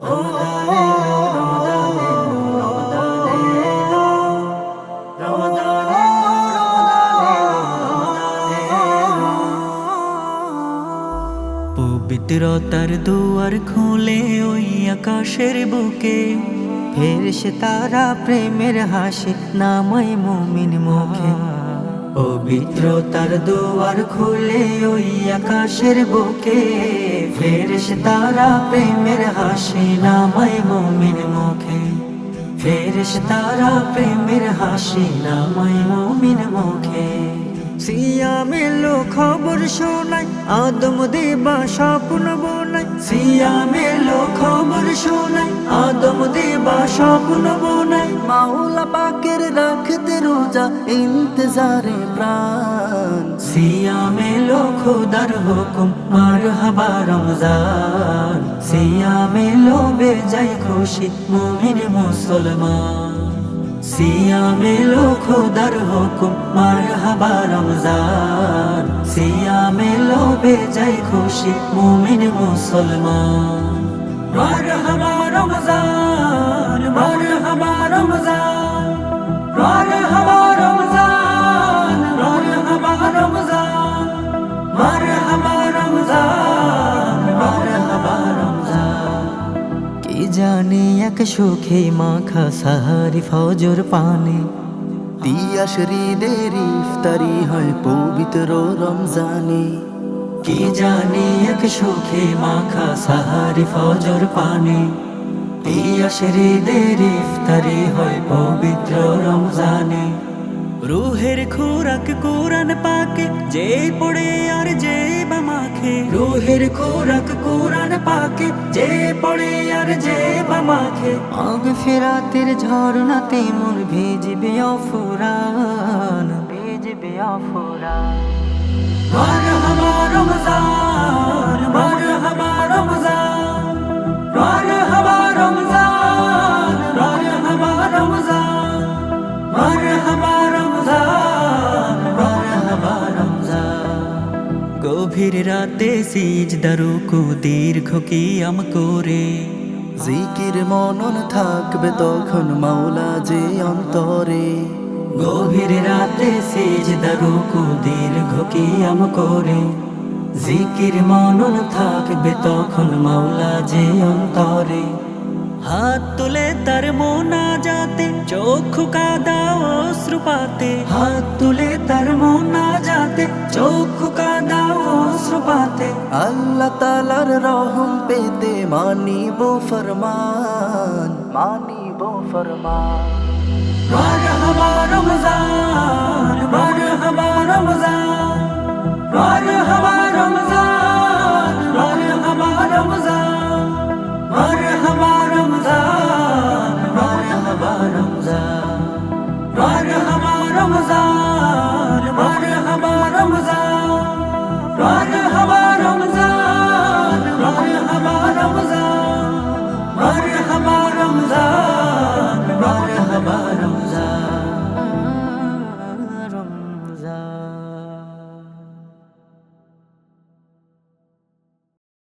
পবিত্রতার দুয়ার খুলে ওই আকাশের বুকে। ফেরছে তারা প্রেমের হাসি নামাই মুমিন মুখে। পবিত্রতার দুয়ার খুলে ওই আকাশের বুকে। ফেরস তারা প্রেমের হাসি নামাই মুমিন মুখে। ফেরস তারা প্রেমের হাসি নামাই মুমিন মুখে। সিয়া মেলো খবর শোনাই আদম দেবা স্বপ্ন সিয়া মেলো খবর শোনাই আদম স্বপ্ন বোনাই মাওলা পাকের রাখতে রোজা, ইন্তজারে প্রাণ। সিয়া মেলো খোদার হুকুম মার হাবা রমজান। সিয়া মেলো বেজাই খুশি, মুমিন মুসলমান। সিয়া মেলো খোদার হুকুম মার হাবা রমজান। সিয়া মেলো বেজাই খুশি, মুমিন মুসলমান। জানি এক সুখে মাখা সাহারি ফজর পানে। তিয়াস হৃদের ইফতারি হয় পবিত্র রমজানে। কি জানি এক সুখে মাখা সাহারি ফজর পানি। পিয়াসেরিদের ইফতারি হয় পবিত্র রমজানে। রুহের খোরাক কোরআন পাকে যে পড়ে আর যে বামাখে রুহের খোরাক কোরআন পাকে যে পড়ে আর যে বামাখে আগ ফেরাতের ঝর্ণাতে মোর ভিজবে অফুরান ভিজবে অফুরান। মারহাবা রমজান। গভীর রাতে সিজ দারুকু দীর্ঘ কিয়াম করে জিকির মনন থাকবে তখন মাওলা যে অন্তরে। গভীর রাতে সেজ দারুকু দীর্ঘ কিয়াম করে। জিকির মনন থাকবে তখন মাওলা যে অন্তরে। হাত তুলে তার মোনা যাতে চক্ষু কাদা অশ্রুপাতে হাত তুলে তার মোনা যাতে চক্ষু অশ্রুপাতে আল্লাহ তালার রহম পেতে মানিব ফরমান মানিব ফরমান রমজান